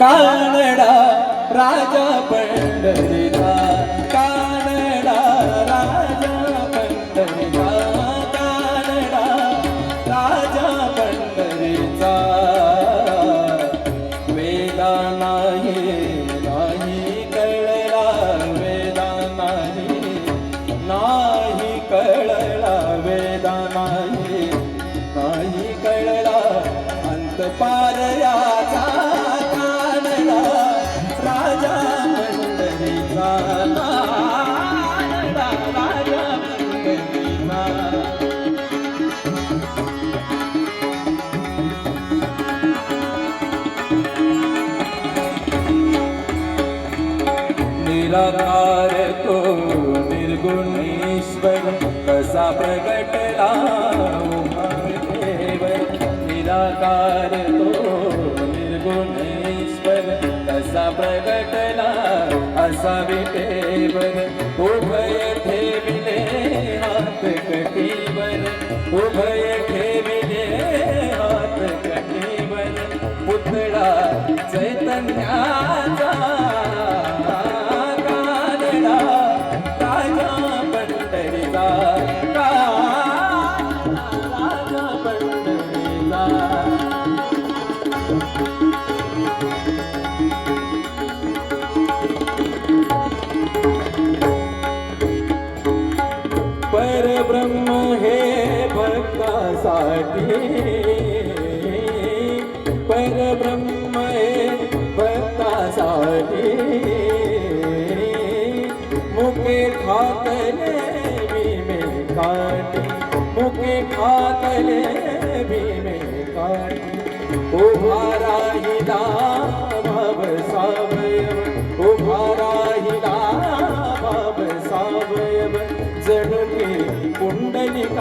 कानडा राजा पंढरीचा निराकार तो निर्गुणेश्वर कसा प्रगटला देव निराकार तो निर्गुणेश्वर कसा प्रगटला असा विटेवर उभय ठेविले हात कटीवर उभय ठेविले हात कटीवर पुतळा चैतन्या परब्रह्म हे भक्तासाठी परब्रह्म हे भक्तासाठी मुके खातले भीमे काठी मुके खातले भीमे काठी उभा राहिला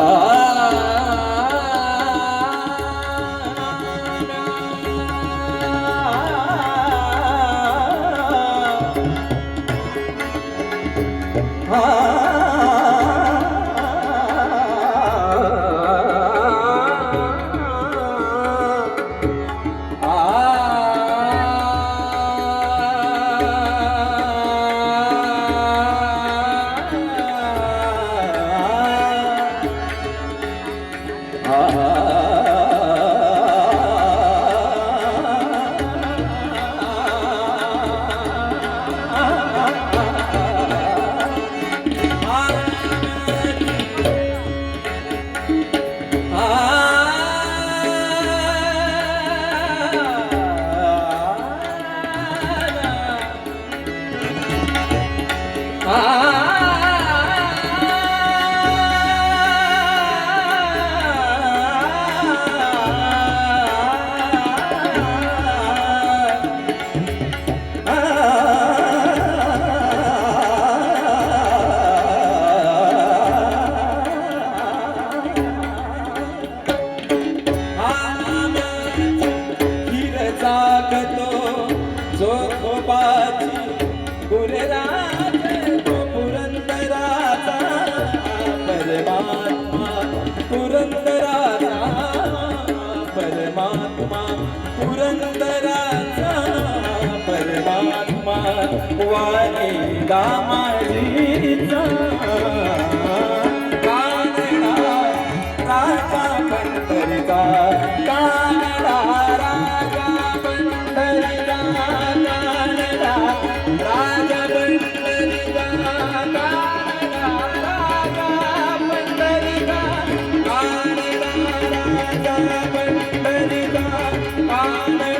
रा લાગતો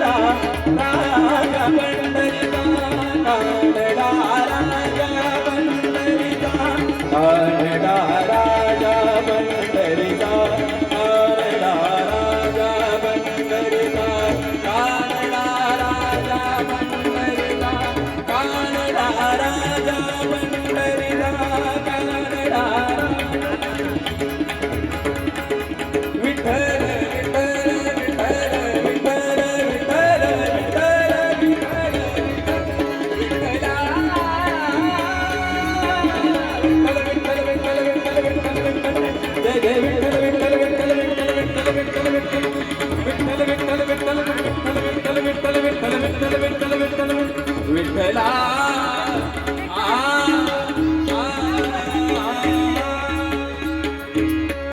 रा